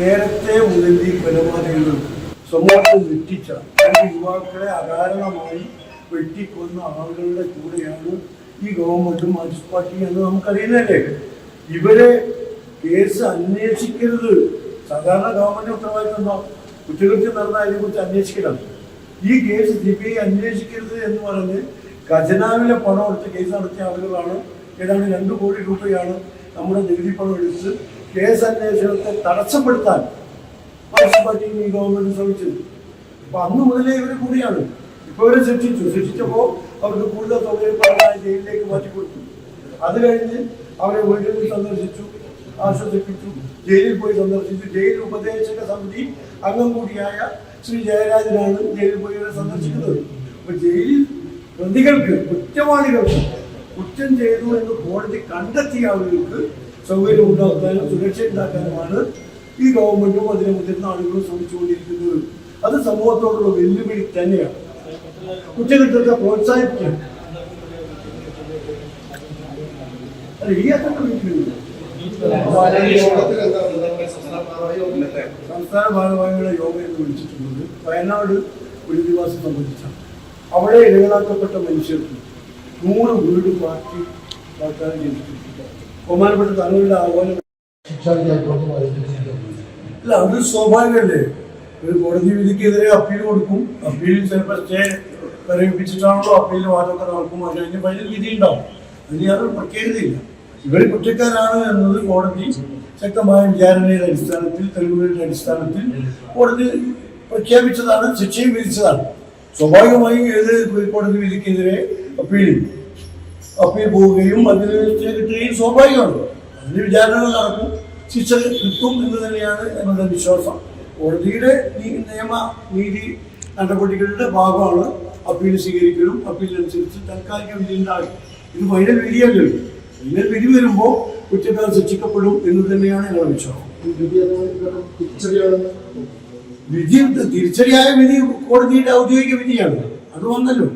നേരത്തെ മുതൽ കൊലപാതകങ്ങൾ സ്വന്തം വെട്ടിച്ച രണ്ട് യുവാക്കളെ അകാരണമായി വെട്ടിക്കൊന്ന ആളുകളുടെ കൂടെയാണ് ഈ ഗവൺമെന്റും പാർട്ടി എന്ന് നമുക്കറിയുന്നല്ലേ ഇവരെ കേസ് അന്വേഷിക്കരുത്. സാധാരണ ഗവൺമെന്റ് ഉത്തരവാദിത്തം കുറ്റകൃത്യം നടന്ന അതിനെക്കുറിച്ച് അന്വേഷിക്കണം. ഈ കേസ് സി ബി ഐ അന്വേഷിക്കരുത് എന്ന് പറഞ്ഞ് ഖജനാവിലെ പണം എടുത്ത് കേസ് നടത്തിയ ആളുകളാണ്. ഏതാണ്ട് രണ്ട് കോടി രൂപയാണ് നമ്മുടെ നികുതി പണം എടുത്ത് കേസ് അന്വേഷണത്തെ തടസ്സപ്പെടുത്താൻ പാർട്ടിയും ഈ ഗവൺമെന്റ് ശ്രമിച്ചത് അപ്പൊ അന്ന് മുതലേ ഇവർ കൂടിയാണ്. ഇപ്പൊ ഇവരെ ശിക്ഷിച്ചു ശിക്ഷിച്ചപ്പോ അവർക്ക് കൂടുതൽ സൗകര്യപ്രദമായി ജയിലിലേക്ക് മാറ്റി കൊടുത്തു. അത് കഴിഞ്ഞ് അവരെ വീട്ടിൽ സന്ദർശിച്ചു ആശ്വസിപ്പിച്ചു ജയിലിൽ പോയി സന്ദർശിച്ചു. ജയിൽ ഉപദേശക സമിതി അംഗം കൂടിയായ ശ്രീ ജയരാജനാണ് ജയിലിൽ പോയി ഇവരെ സന്ദർശിക്കുന്നത്. അപ്പൊ ജയിലിൽ പ്രതികൾക്ക് കുറ്റവാളികൾക്ക് കുറ്റം ചെയ്തു എന്ന് കോടതി കണ്ടെത്തിയ ആളുകൾക്ക് സൗകര്യം ഉണ്ടാക്കാനും സുരക്ഷ ഉണ്ടാക്കാനുമാണ് ഈ ഗവൺമെന്റും അതിനെ മുതിർന്ന ആളുകളും ശ്രമിച്ചുകൊണ്ടിരിക്കുന്നത്. അത് സമൂഹത്തോടുള്ള വെല്ലുവിളി തന്നെയാണ്. കുറ്റകൃത്യത്തെ പ്രോത്സാഹിപ്പിക്കാൻ. അല്ല ഈ അത്ര സംസ്ഥാന ഭാരവാഹികളെ യോഗം എന്ന് വിളിച്ചിട്ടുള്ളത് വയനാട് ഒരു ദിവസം സംബന്ധിച്ചാണ്. അവിടെ ഇരകളാക്കപ്പെട്ട മനുഷ്യർക്ക് നൂറ് വീട് പാർട്ടി വാഗ്ദാനം ചെയ്തിട്ടുണ്ട്. ബഹുമാനപ്പെട്ട തങ്ങളുടെ ആഹ്വാനം. അല്ല അത് സ്വാഭാവികമല്ലേ ഒരു കോടതി വിധിക്കെതിരെ അപ്പീൽ കൊടുക്കും. അപ്പീൽ ചിലപ്പോൾ സ്റ്റേ പ്രേരിപ്പിച്ചിട്ടാണല്ലോ അപ്പീൽ വാദമൊക്കെ നടക്കും അത് കഴിഞ്ഞ് ഫൈനൽ വിധി ഉണ്ടാവും. അതിന് യാതൊരു പ്രത്യേകതയില്ല. ഇവർ കുറ്റക്കാരാണ് എന്നത് കോടതി ശക്തമായ വിചാരണയുടെ അടിസ്ഥാനത്തിൽ തെളിവുകളുടെ അടിസ്ഥാനത്തിൽ കോടതി പ്രഖ്യാപിച്ചതാണ് ശിക്ഷയും വിധിച്ചതാണ്. സ്വാഭാവികമായും ഏത് കോടതി വിധിക്കെതിരെ അപ്പീൽ അപ്പീൽ പോവുകയും ശിക്ഷ കിട്ടുകയും സ്വാഭാവികമാണ് അതിന് വിചാരണകൾ നടക്കും. ശിക്ഷ കിട്ടും എന്ന് തന്നെയാണ് നമ്മുടെ വിശ്വാസം. കോടതിയുടെ നിയമ നീതി നടപടികളുടെ ഭാഗമാണ് അപ്പീൽ സ്വീകരിക്കലും അപ്പീലനുസരിച്ച് താൽക്കാലിക വിധി ഉണ്ടാകും ഇത് ഫൈനൽ വിധിയല്ലോ ഫൈനൽ വിധി വരുമ്പോൾ കുറ്റക്കാർ ശിക്ഷിക്കപ്പെടും എന്ന് തന്നെയാണ് ഞങ്ങളുടെ വിശ്വാസം. വിധി തിരിച്ചടിയായ വിധി കോടതിയുടെ ഔദ്യോഗിക വിധിയാണ്. അത് വന്നല്ലോ.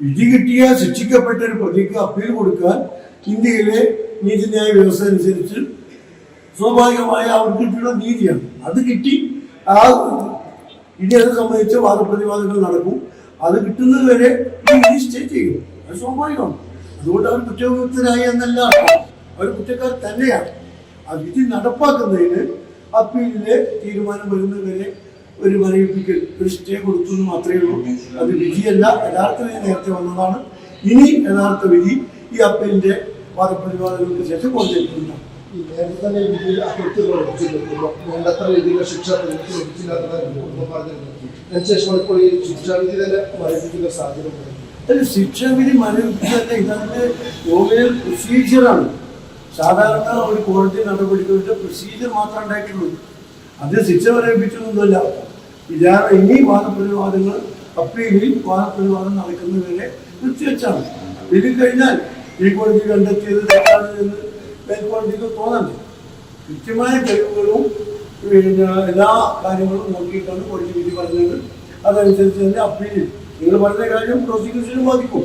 വിധി കിട്ടിയ ശിക്ഷിക്കപ്പെട്ട ഒരു പ്രതിക്ക് അപ്പീൽ കൊടുക്കാൻ ഇന്ത്യയിലെ നീതിന്യായ വ്യവസ്ഥ അനുസരിച്ച് സ്വാഭാവികമായ അവർക്ക് കിട്ടുന്ന നീതിയാണ്. അത് കിട്ടി. ആ ഇനി അത് സംബന്ധിച്ച് വാദപ്രതിവാദങ്ങൾ നടക്കും. അത് കിട്ടുന്നത് വരെ വിധി സ്റ്റേ ചെയ്യും. അത് സ്വാഭാവികമാണ്. അതുകൊണ്ട് അവർ കുറ്റവിമുക്തരായി എന്നല്ല. അവർ കുറ്റക്കാർ തന്നെയാണ്. ആ വിധി നടപ്പാക്കുന്നതിന് അപ്പീലിലെ തീരുമാനം വരുന്നതുവരെ ഒരു മരവിപ്പിക്കൽ ഒരു സ്റ്റേ കൊടുത്തു എന്ന് മാത്രമേ ഉള്ളൂ. അത് വിധിയല്ല യഥാർത്ഥ വിധി നേരത്തെ വന്നതാണ്. ഇനി യഥാർത്ഥ വിധി ഈ അപ്പീലിന്റെ വാദപ്രതിവാദങ്ങൾക്ക് ശേഷം കോടതിയിലുണ്ടാകും വേണ്ടത്ര രീതിയിലുള്ള ശിക്ഷ അതിനുശേഷമാണ് ഇപ്പോൾ ഈ ശിക്ഷാവിധി തന്നെ മരവിപ്പിക്കുന്ന സാധ്യത ഉണ്ട്. അതിൽ ശിക്ഷാവിധി മരവിപ്പിച്ചല്ല ഇതതിന്റെ നോമിനൽ പ്രൊസീജിയറാണ് സാധാരണ ഒരു കോടതി നടപടികളുടെ പ്രൊസീജിയർ മാത്രമേ ഉണ്ടായിട്ടുള്ളൂ. അത് ശിക്ഷ മരവിപ്പിച്ചൊന്നുമല്ല വിചാരണ ഇനി വാദപ്രതിവാദങ്ങൾ അപ്പീലിൽ വാദപ്രതിവാദം നടക്കുന്നവരെ നിർത്തിവെച്ചാണ് ഇതിൽ കഴിഞ്ഞാൽ ഈ കോടതി കണ്ടെത്തിയത് തെറ്റാണ് എന്ന് മേൽക്കോടതിക്ക് തോന്നണ്ടേ? കൃത്യമായ തെളിവുകളും പിന്നെ എല്ലാ കാര്യങ്ങളും നോക്കിയിട്ടാണ് കോടതി വിധി പറഞ്ഞത്. അതനുസരിച്ച് തന്നെ അപ്പീലിൽ. നിങ്ങൾ പറഞ്ഞ കാര്യം പ്രോസിക്യൂഷനും ബാധിക്കും.